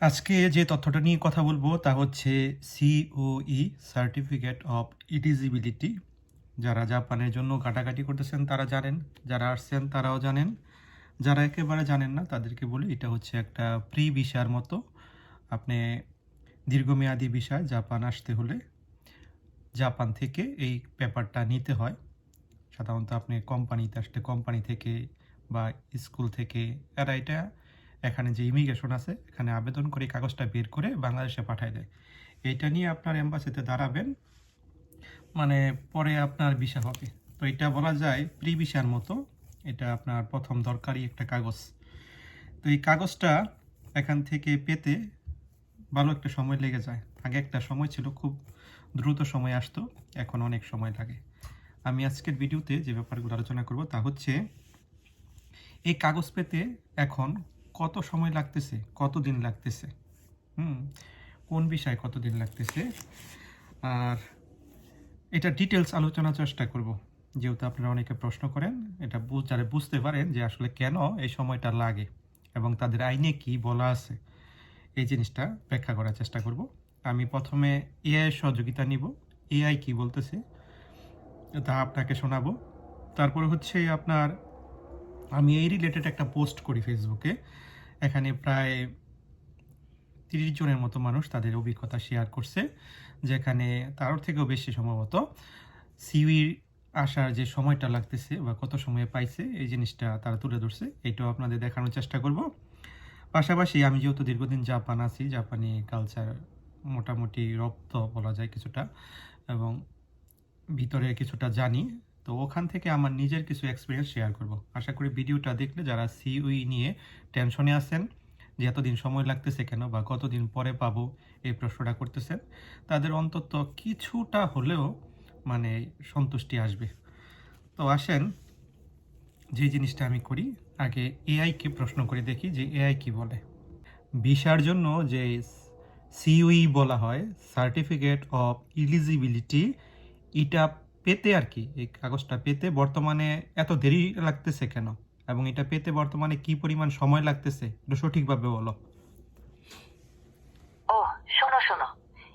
আজকে যে তথ্যটা নিয়ে কথা বলব তা হচ্ছে সিওই সার্টিফিকেট অফ ইলিজিবিলিটি যারা জাপানের জন্য কাটাকাটি করতেছেন, তারা জানেন। যারা আসছেন, তারাও জানেন। যারা একেবারে জানেন না, তাদেরকে বলি, এটা হচ্ছে একটা প্রি ভিসার মতো। আপনি দীর্ঘমেয়াদী বিষয় জাপান আসতে হলে জাপান থেকে এই পেপারটা নিতে হয়। সাধারণত আপনি কোম্পানিতে আসলে কোম্পানি থেকে বা স্কুল থেকে, এরা এটা এখানে যে ইমিগ্রেশন আছে, এখানে আবেদন করে কাগজটা বের করে বাংলাদেশে পাঠায় দেয়। এইটা নিয়ে আপনার এম্বাসিতে দাঁড়াবেন মানে পরে আপনার ভিসা হবে। তো এটা বলা যায় প্রি ভিসার মতো, এটা আপনার প্রথম দরকারি একটা কাগজ। তো এই কাগজটা এখান থেকে পেতে ভালো একটা সময় লেগে যায়। আগে একটা সময় ছিল, খুব দ্রুত সময় আসতো, এখন অনেক সময় লাগে। আমি আজকের ভিডিওতে যে ব্যাপারগুলো আলোচনা করব তা হচ্ছে, এই কাগজ পেতে এখন কত সময় লাগতেছে? কত দিন লাগতেছে? হুম, কোন বিষয়ে কত দিন লাগতেছে? আর এটা ডিটেলস আলোচনা চেষ্টা করব। যেহেতু আপনারা অনেকে প্রশ্ন করেন, এটা যারা বুঝতে পারেন যে আসলে কেন এই সময়টা লাগে এবং তাদের আইনে কি বলা আছে, এই জিনিসটা ব্যাখ্যা করার চেষ্টা করব। আমি প্রথমে এআই সহযোগিতা নিব। এআই কি বলতেছে? তা আপনাকে শোনাবো। তারপরে হচ্ছে আপনার, আমি এই রিলেটেড একটা পোস্ট করি ফেসবুকে এখানে প্রায় তিরিশ জনের মতো মানুষ তাদের অভিজ্ঞতা শেয়ার করছে, যেখানে তার থেকেও বেশি সম্ভবত সিউইর আসার যে সময়টা লাগতেছে বা কত সময়ে পাইছে, এই জিনিসটা তারা তুলে ধরছে। এইটাও আপনাদের দেখানোর চেষ্টা করব। পাশাপাশি আমি যেহেতু দীর্ঘদিন জাপান আছি, জাপানি কালচার মোটামুটি রপ্ত বলা যায় কিছুটা এবং ভিতরে কিছুটা জানি তো ওখান থেকে আমার নিজের কিছু এক্সপিরিয়েন্স শেয়ার করব। আশা করি ভিডিওটা দেখলে যারা সিউই নিয়ে টেনশনে আছেন, যে এতদিন সময় লাগতেছে কেন বা কতদিন পরে পাবো এই প্রশ্নটা করতেছেন, তাদের অন্তত কিছুটা হলেও মানে সন্তুষ্টি আসবে। তো আসেন, যে জিনিসটা আমি করি, আগে এআইকে প্রশ্ন করে দেখি যে এআই কি বলে। ভিসার জন্য যে সিউই বলা হয় সার্টিফিকেট অফ ইলিজিবিলিটি এটা পেতে আর কি, এই কাগজটা পেতে। বর্তমানে এত দেরি লাগতেছে কেন? এবং এটা পেতে বর্তমানে কি পরিমাণ সময় লাগতেছে? এটা সঠিকভাবে বলো। ও শোনো শোনো।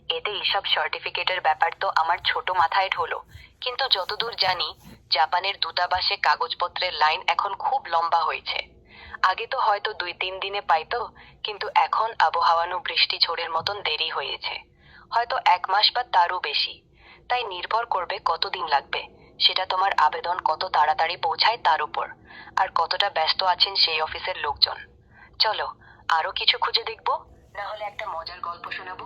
এতে এইসব সার্টিফিকেটের ব্যাপার তো আমার ছোট মাথায় ঢোলো। কিন্তু যতদূর জানি, জাপানের দূতাবাসে কাগজপত্রের লাইন এখন খুব লম্বা হয়েছে। আগে তো হয়তো দুই তিন দিনে পাইতো, কিন্তু এখন আবহাওয়ানু বৃষ্টি ঝড়ের মতন দেরি হয়েছে। হয়তো এক মাস বা তারও বেশি। তাই নির্ভর করবে কতদিন লাগবে। সেটা তোমার আবেদন কত তাড়াতাড়ি পৌঁছায় তার উপর। আর কতটা ব্যস্ত আছেন সেই অফিসের লোকজন। চলো, আরও কিছু খুঁজে দেখব। না হলে একটা মজার গল্প শোনাবো।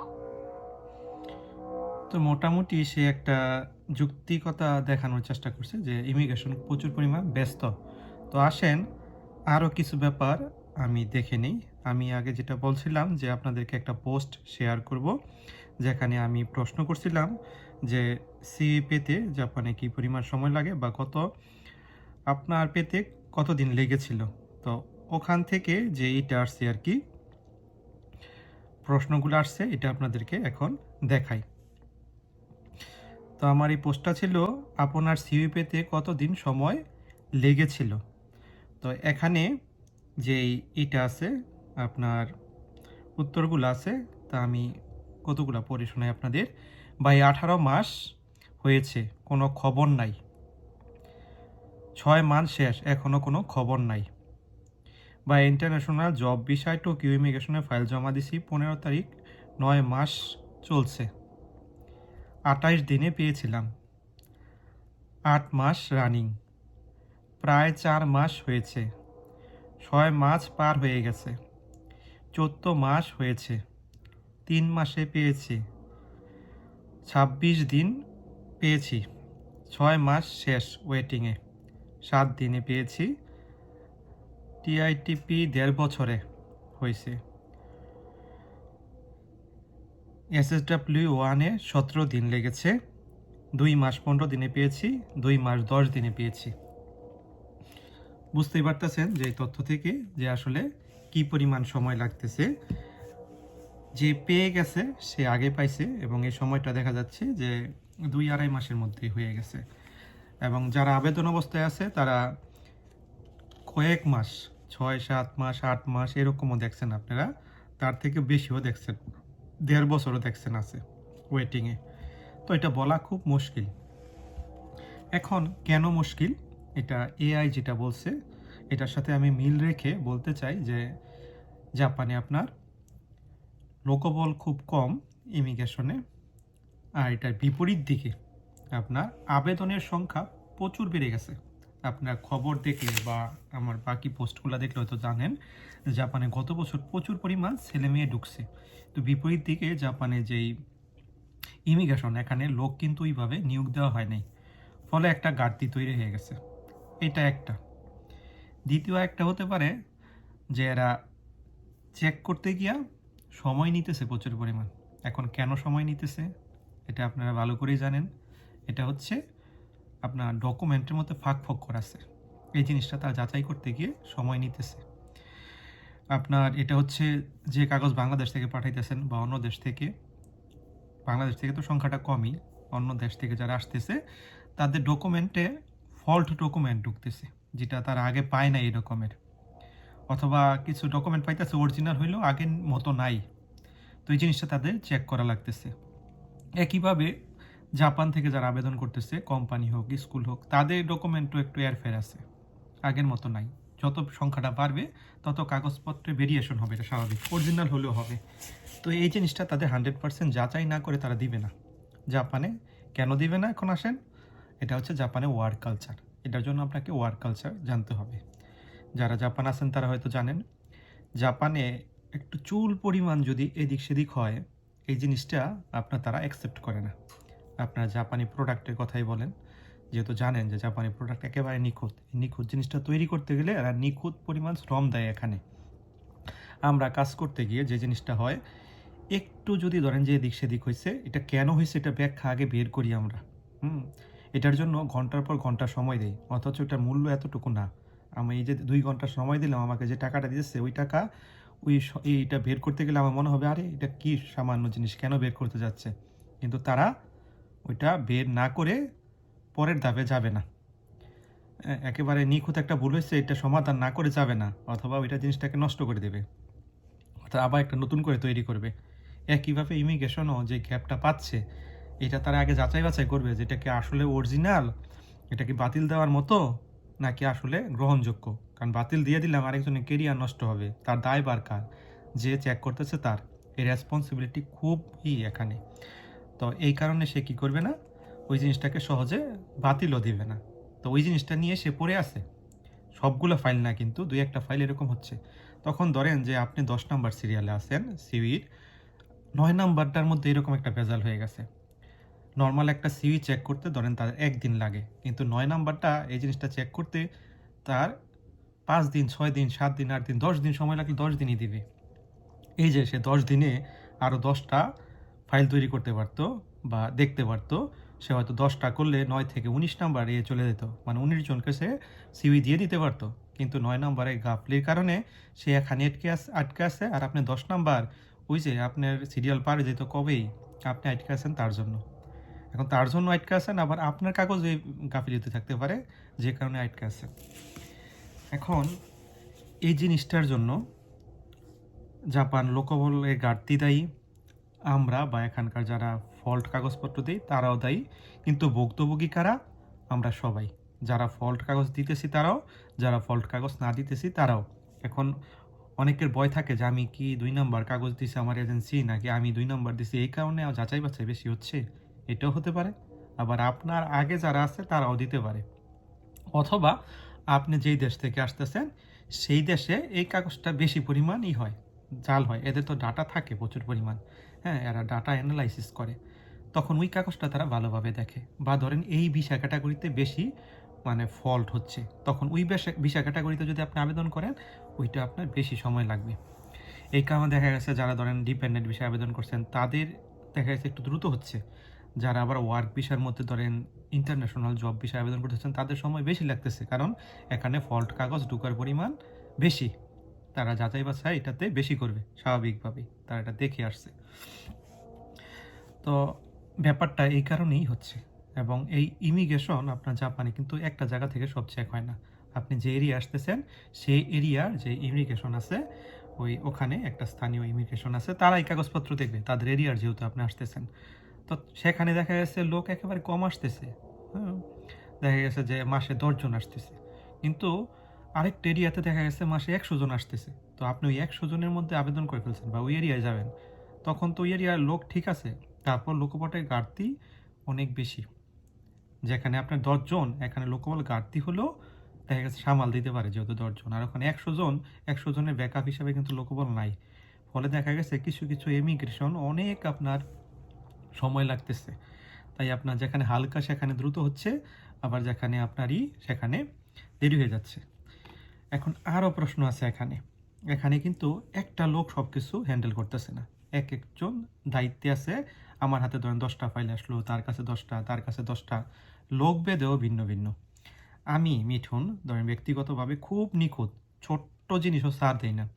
তো মোটামুটি সে একটা যুক্তিকতা দেখানোর চেষ্টা করছে যে ইমিগ্রেশন প্রচুর পরিমাণ ব্যস্ত। তো আসেন আরও কিছু ব্যাপার আমি দেখে নিই। আমি আগে যেটা বলছিলাম যে আপনাদেরকে একটা পোস্ট শেয়ার করব, যেখানে আমি প্রশ্ন করছিলাম যে সি পেতে জাপানে কি পরিমাণ সময় লাগে বা কত, আপনার পেতে কতদিন লেগেছিল? তো ওখান থেকে যে এটা আসছে আর কি, প্রশ্নগুলো আসছে, এটা আপনাদেরকে এখন দেখাই। তো আমার এই পোস্টটা ছিল, আপনার সিভি পেতে কতদিন সময় লেগেছিল? তো এখানে যে এটা আছে, আপনার উত্তরগুলো আছে, তা আমি কতগুলো পড়ে শোনাই আপনাদের? ভাই আঠারো মাস হয়েছে, কোনো খবর নাই। ছয় মাস শেষ এখনও কোনো খবর নাই। বা ইন্টারন্যাশনাল জব বিষয় টোকিও ইমিগ্রেশনে ফাইল জমা দিছি, পনেরো তারিখ, নয় মাস চলছে। আঠাইশ দিনে পেয়েছিলাম। আট মাস রানিং প্রায় চার মাস হয়েছে। ছয় মাস পার হয়ে গেছে। চোদ্দ মাস হয়েছে। তিন মাসে পেয়েছি। ছাব্বিশ দিন পেয়েছি। ছয় মাস শেষ ওয়েটিংয়ে। সাত দিনে পেয়েছি। টিআইটিপি দেড় বছরে হয়েছে। এসএসডাব্লিউ ওয়ানে সতেরো দিন লেগেছে। দুই মাস পনেরো দিনে পেয়েছি, দুই মাস দশ দিনে পেয়েছি। বুঝতেই পারতেছেন যে তথ্য থেকে যে আসলে কি পরিমাণ সময় লাগতেছে। যে পেয়ে গেছে, সে আগে পাইছে এবং এই সময়টা দেখা যাচ্ছে যে দুই আড়াই মাসের মধ্যেই হয়ে গেছে। এবং যারা আবেদন অবস্থায় আছে, তারা কয়েক মাস, ছয়, সাত মাস, আট মাস এরকমও দেখছেন আপনারা। তার থেকে বেশিও দেখছেন, দেড় বছরও দেখছেন আছে ওয়েটিংয়ে তো এটা বলা খুব মুশকিল। এখন কেন মুশকিল? এটা এআই যেটা বলছে, এটার সাথে আমি মিল রেখে বলতে চাই যে, জাপানে আপনার লোকবল খুব কম ইমিগ্রেশনে। আর এটার বিপরীত দিকে আপনার আবেদনের সংখ্যা প্রচুর বেড়ে গেছে। আপনার খবর দেখলে বা আমার বাকি পোস্টগুলো দেখলে হয়তো জানেন জাপানে গত বছর প্রচুর পরিমাণ ছেলে মেয়ে ঢুকছে। তো বিপরীত দিকে জাপানে যেই ইমিগ্রেশন, এখানে লোক কিন্তু ওইভাবে নিয়োগ দেওয়া হয় নাই। ফলে একটা ঘাটতি তৈরি হয়ে গেছে। এটা একটা। দ্বিতীয় একটা হতে পারে যে এরা চেক করতে গিয়া সময় নিতেছে প্রচুর পরিমাণ। এখন কেন সময় নিতেছে, এটা আপনারা ভালো করেই জানেন। এটা হচ্ছে আপনার ডকুমেন্টের মধ্যে ফাঁক ফোক করাছে এই জিনিসটা তার যাচাই করতে গিয়ে সময় নিতেছে। আপনার এটা হচ্ছে যে কাগজ বাংলাদেশ থেকে পাঠাইতেছেন বা অন্য দেশ থেকে, বাংলাদেশ থেকে তো সংখ্যাটা কমই, অন্য দেশ থেকে যারা আসতেছে, তাদের ডকুমেন্টে ফল্ট ডকুমেন্ট ঢুকতেছে, যেটা তারা আগে পায় না এই রকমের। অথবা কিছু ডকুমেন্ট পাইতেছে অরিজিনাল হইলেও আগের মতো নাই। তো এই জিনিসটা তাদের চেক করা লাগতেছে। একইভাবে জাপান থেকে যারা আবেদন করতেছে কোম্পানি হোক স্কুল হোক, তাদের ডকুমেন্টও একটু এয়ারফেয়ার আছে। আগের মতো নাই। যত সংখ্যাটা বাড়বে, তত কাগজপত্রে ভেরিয়েশন হবে, এটা স্বাভাবিক। অরিজিনাল হলেও হবে। তো এই জিনিসটা তাদের হান্ড্রেড পার্সেন্ট যাচাই না করে তারা দিবে না। জাপানে কেন দিবে না? এখন আসেন। এটা হচ্ছে জাপানে ওয়ার্ক কালচার এটার জন্য আপনাকে ওয়ার্ক কালচার জানতে হবে। যারা জাপান আছেন তারা হয়তো জানেন, জাপানে একটু চুল পরিমাণ যদি এদিক সেদিক হয়, এই জিনিসটা আপনার তারা অ্যাকসেপ্ট করে না। আপনার জাপানি প্রোডাক্টের কথাই বলেন, যেহেতু জানেন যে জাপানি প্রোডাক্ট একেবারে নিখুঁত। নিখুঁত জিনিসটা তৈরি করতে গেলে এরা নিখুঁত পরিমাণ শ্রম দেয় এখানে। আমরা কাজ করতে গিয়ে যে জিনিসটা হয়, একটু যদি ধরেন যে এদিক সেদিক হয়েছে এটা কেন হয়েছে এটা ব্যাখ্যা আগে বের করি আমরা। হুম, এটার জন্য ঘণ্টার পর ঘণ্টা সময় দেই, অথচ এটার মূল্য এতটুকু না। আমি এই যে দুই ঘণ্টা সময় দিলাম, আমাকে যে টাকাটা দিয়েছে ওই টাকা, ওই এইটা বের করতে গেলে আমার মনে হবে, আরে এটা কি সামান্য জিনিস, কেন বের করতে যাচ্ছে? কিন্তু তারা ওইটা বের না করে পরের ধাপে যাবে না। একেবারে নিখুঁত একটা ভুল হয়েছে, এটা সমাধান না করে যাবে না, অথবা ওইটা জিনিসটাকে নষ্ট করে দেবে অর্থাৎ আবার একটা নতুন করে তৈরি করবে। একইভাবে ইমিগ্রেশনও যে গ্যাপটা পাচ্ছে, এটা তারা আগে যাচাই বাছাই করবে যে এটা কি আসলে অরিজিনাল এটা কি বাতিল দেওয়ার মতো নাকি আসলে গ্রহণযোগ্য? কারণ বাতিল দিয়ে দিলাম আরেকজনের কেরিয়ার নষ্ট হবে। তার দায়বার কার? যে চেক করতেছে তার। এই রেসপন্সিবিলিটি খুবই এখানে। তো এই কারণে সে কি করবে না? ওই জিনিসটাকে সহজে বাতিলও দিবে না। তো ওই জিনিসটা নিয়ে সে পড়ে আছে। সবগুলো ফাইল না কিন্তু, দুই একটা ফাইল এরকম হচ্ছে। তখন ধরেন যে আপনি দশ নাম্বার সিরিয়ালে আছেন সিভির নয় নাম্বারটার মধ্যে এরকম একটা ভেজাল হয়ে গেছে। নর্মাল একটা সিভি চেক করতে ধরেন তার একদিন লাগে। কিন্তু নয় নাম্বারটা এই জিনিসটা চেক করতে তার পাঁচ দিন, ছয় দিন, সাত দিন, আট দিন, দশ দিন সময় লাগলে দশ দিনই দিবে। এই যে সে দশ দিনে আরও দশটা ফাইল তৈরি করতে পারতো বা দেখতে পারতো, সে হয়তো দশটা করলে নয় থেকে উনিশ নাম্বার এ চলে যেত। মানে উনিশ জনকে সে সিভি দিয়ে দিতে পারতো। কিন্তু নয় নম্বরে গাফলির কারণে সে এখানে আটকে আস, আটকে আছে আর আপনি দশ নাম্বার, ওই যে আপনার সিরিয়াল পার যেত কবেই, আপনি আটকে আছেন তার জন্য। এখন তার জন্য আটকে আছেন, আবার আপনার কাগজ এই গাফিলিতে থাকতে পারে, যে কারণে আটকে আছেন। এখন এই জিনিসটার জন্য জাপান লোকবলের ঘাটতি দায়ী। আমরা বা এখানকার যারা ফল্ট কাগজপত্র দিই, তারাও দায়ী। কিন্তু ভুক্তভোগী কারা? আমরা সবাই। যারা ফল্ট কাগজ দিতেছি তারাও, যারা ফল্ট কাগজ না দিতেছি তারাও। এখন অনেকের ভয় থাকে যে আমি কি দুই নম্বর কাগজ দিছি আমার এজেন্সি, নাকি আমি দুই নম্বর দিছি, এই কারণে যাচাই বাছাই বেশি হচ্ছে? এটাও হতে পারে। আবার আপনার আগে যারা আছে তারাও দিতে পারে। অথবা আপনি যেই দেশ থেকে আসতেছেন, সেই দেশে এই কাগজটা বেশি পরিমাণই হয়, জাল হয়। এদের তো ডাটা থাকে, প্রচুর পরিমাণ। হ্যাঁ এরা ডাটা অ্যানালাইসিস করে। তখন ওই কাগজটা তারা ভালোভাবে দেখে। বা ধরেন এই ভিসা ক্যাটাগরিতে বেশি মানে ফল্ট হচ্ছে, তখন ওই ভিসা ক্যাটাগরিতে যদি আপনি আবেদন করেন, ওইটা আপনার বেশি সময় লাগবে। এই কারণে দেখা গেছে যারা ধরেন ডিপেন্ডেন্ট বিষয়ে আবেদন করছেন, তাদের দেখা গেছে একটু দ্রুত হচ্ছে। যারা আবার ওয়ার্ক বিষয়ের মধ্যে ধরেন ইন্টারন্যাশনাল জব বিষয়ে আবেদন করতেছেন তাদের সময় বেশি লাগতেছে। কারণ এখানে ফল্ট কাগজ ঢুকার পরিমাণ বেশি। তারা যাচাই বাছাই এটাতে বেশি করবে, স্বাভাবিকভাবেই। তারা এটা দেখে আসছে। তো ব্যাপারটা এই কারণেই হচ্ছে। এবং এই ইমিগ্রেশন আপনার জাপানে কিন্তু একটা জায়গা থেকে সব চেক হয় না। আপনি যে এরিয়া আসতেছেন, সেই এরিয়ার যে ইমিগ্রেশন আছে, ওই ওখানে একটা স্থানীয় ইমিগ্রেশন আছে, তারা এই কাগজপত্র দেখবে। তাদের এরিয়ার যেহেতু আপনি আসতেছেন। তো সেখানে দেখা গেছে লোক একেবারে কম আসতেছে হ্যাঁ? দেখা গেছে যে মাসে দশজন আসতেছে। কিন্তু আরেকটা এরিয়াতে দেখা গেছে মাসে একশো জন আসতেছে। তো আপনি ওই একশো জনের মধ্যে আবেদন করে ফেলছেন বা ওই এরিয়ায় যাবেন, তখন তো ওই এরিয়ার লোক ঠিক আছে। তারপর লোকপটের ঘাটতি অনেক বেশি। যেখানে আপনার দশজন এখানে লোকবল ঘাটতি হলেও দেখা গেছে সামাল দিতে পারে যেহেতু দশজন আর ওখানে একশো জন, একশো জনের ব্যাকআপ হিসাবে কিন্তু লোকবল নাই। ফলে দেখা গেছে কিছু কিছু এমিগ্রেশন অনেক আপনার সময় লাগতেছে। তাই আপনার যেখানে হালকা, সেখানে দ্রুত হচ্ছে, আবার যেখানে আপনারই, সেখানে দেরি হয়ে যাচ্ছে। এখন আরও প্রশ্ন আছে এখানে। এখানে কিন্তু একটা লোক সব কিছু হ্যান্ডেল করতেছে না। এক একজন দায়িত্বে আছে। আমার হাতে ধরেন দশটা ফাইল আসলো, তার কাছে দশটা, তার কাছে দশটা। লোক বেদেও ভিন্ন ভিন্ন। আমি, মিঠুন, ধরেন ব্যক্তিগতভাবে খুব নিখুঁত, ছোট্ট জিনিসও সার দেই না।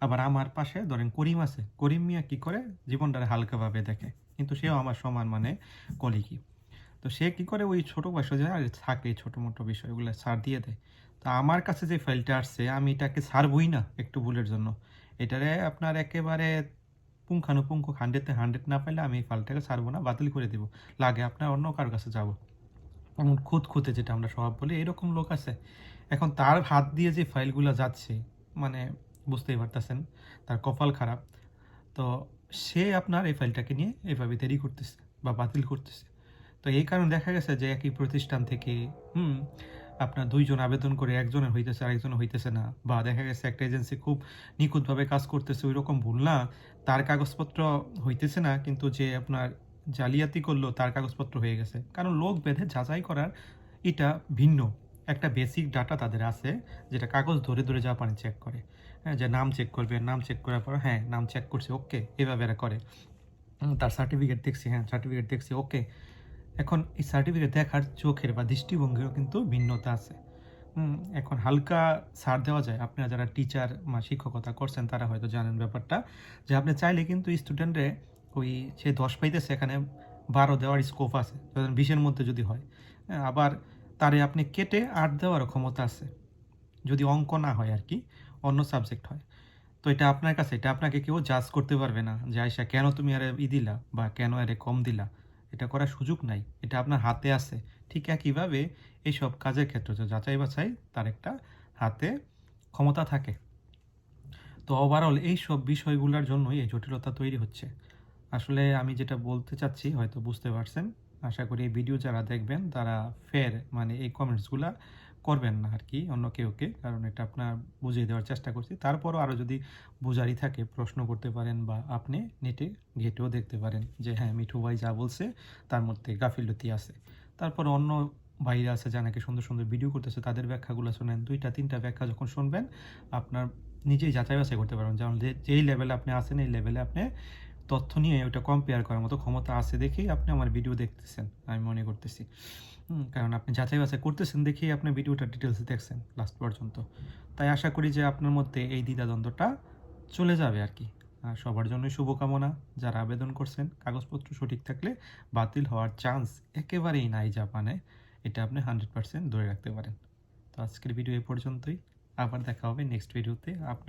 আবার আমার পাশে ধরেন করিম আছে। করিম মিয়া কী করে? জীবনটারে হালকাভাবে দেখে। কিন্তু সেও আমার সমান মানে কলিকি তো সে কি করে ওই ছোটো বয়সে যে আর থাকে ছোটো মোটো বিষয়গুলো ছাড় দিয়ে দেয়। তো আমার কাছে যে ফাইলটা আসছে, আমি এটাকে ছাড়বই না একটু ভুলের জন্য। এটারে আপনার একেবারে পুঙ্খানুপুঙ্খ হান্ড্রেডতে হান্ড্রেড না পাইলে আমি এই ফাইলটাকে ছাড়বো না, বাতিল করে দেবো। লাগে আপনার অন্য কারোর কাছে যাব। এমন খুঁত খুঁতে যেটা আমরা স্বভাব বলি, এরকম লোক আছে। এখন তার হাত দিয়ে যে ফাইলগুলো যাচ্ছে মানে বুঝতেই পারতেছেন, তার কপাল খারাপ। তো সে আপনার এই ফাইলটাকে নিয়ে এভাবে দেরি করতেছে বা বাতিল করতেছে। তো এই কারণে দেখা গেছে যে একই প্রতিষ্ঠান থেকে, হুম, আপনার দুইজন আবেদন করে একজনের হইতেছে, আরেকজনের হইতেছে না বা দেখা গেছে একটা এজেন্সি খুব নিখুঁতভাবে কাজ করতেছে ওই রকম ভুল না। তার কাগজপত্র হইতেছে না, কিন্তু যে আপনার জালিয়াতি করল তার কাগজপত্র হয়ে গেছে। কারণ লোক বেঁধে যাচাই করার এটা ভিন্ন। একটা বেসিক ডাটা তাদের আছে, যেটা কাগজ ধরে ধরে যা পানি চেক করে। হ্যাঁ যে নাম চেক করবে, নাম চেক করার পর হ্যাঁ নাম চেক করছে ওকে এভাবে এরা করে। তার সার্টিফিকেট দেখছি হ্যাঁ সার্টিফিকেট দেখছি ওকে এখন এই সার্টিফিকেট দেখার চোখের বা দৃষ্টিভঙ্গিরও কিন্তু ভিন্নতা আছে। এখন হালকা ছাড় দেওয়া যায়। আপনারা যারা টিচার বা শিক্ষকতা করছেন, তারা হয়তো জানেন ব্যাপারটা, যে আপনি চাইলে কিন্তু স্টুডেন্টরে ওই সে দশ পাইতেছে, এখানে বারো দেওয়ার স্কোপ আছে। বিশের মধ্যে যদি হয়, আবার তারে আপনি কেটে আট দেওয়ার ক্ষমতা আছে। যদি অঙ্ক না হয় আর কি, অন্য সাবজেক্ট হয়। তো এটা আপনার কাছে, এটা আপনাকে কেউ জাজ করতে পারবে না যে আয়সা কেন তুমি আরে ই দিলা বা কেন আরে কম দিলা? এটা করার সুযোগ নাই। এটা আপনার হাতে আছে। ঠিক একইভাবে এইসব কাজের ক্ষেত্রে যাচাই বাছাই, তার একটা হাতে ক্ষমতা থাকে। তো ওভারঅল এই সব বিষয়গুলোর জন্যই এই জটিলতা তৈরি হচ্ছে। আসলে আমি যেটা বলতে চাচ্ছি, হয়তো বুঝতে পারছেন। আশা করি এই ভিডিও যারা দেখবেন, তারা ফের মানে এই কমেন্টসগুলা করবেন না আর কি অন্য কেউকে কারণ এটা আপনার বুঝিয়ে দেওয়ার চেষ্টা করছি। তারপরও আরও যদি বুঝারই থাকে, প্রশ্ন করতে পারেন বা আপনি নেটে ঘেটেও দেখতে পারেন যে হ্যাঁ মিঠু ভাই যা বলছে তার মধ্যে গাফিলতি আছে। তারপর অন্য ভাইরা আছে যা নাকি সুন্দর সুন্দর ভিডিও করতেছে, তাদের ব্যাখ্যাগুলো শোনেন। দুইটা, তিনটা ব্যাখ্যা যখন শুনবেন, আপনার নিজেই যাচাই বাছাই করতে পারবেন। যেমন যেই লেভেলে আপনি আছেন, এই লেভেলে আপনি তথ্য নিয়ে ওটা কম্পেয়ার করার মতো ক্ষমতা আছে দেখেই আপনি আমার ভিডিও দেখতেছেন, আমি মনে করতেছি। কারণ আপনি যাচাই বাছাই করতেছেন দেখেই আপনি ভিডিওটা ডিটেলসে দেখছেন লাস্ট পর্যন্ত। তাই আশা করি যে আপনার মধ্যে এই দ্বিধাদ্বন্দ্বটা চলে যাবে আর কি। আর সবার জন্যই শুভকামনা, যারা আবেদন করছেন, কাগজপত্র সঠিক থাকলে বাতিল হওয়ার চান্স একেবারেই নাই জাপানে, এটা আপনি হান্ড্রেড পার্সেন্ট ধরে রাখতে পারেন। তো আজকের ভিডিও এ পর্যন্তই, আবার দেখা হবে নেক্সট ভিডিওতে আপনার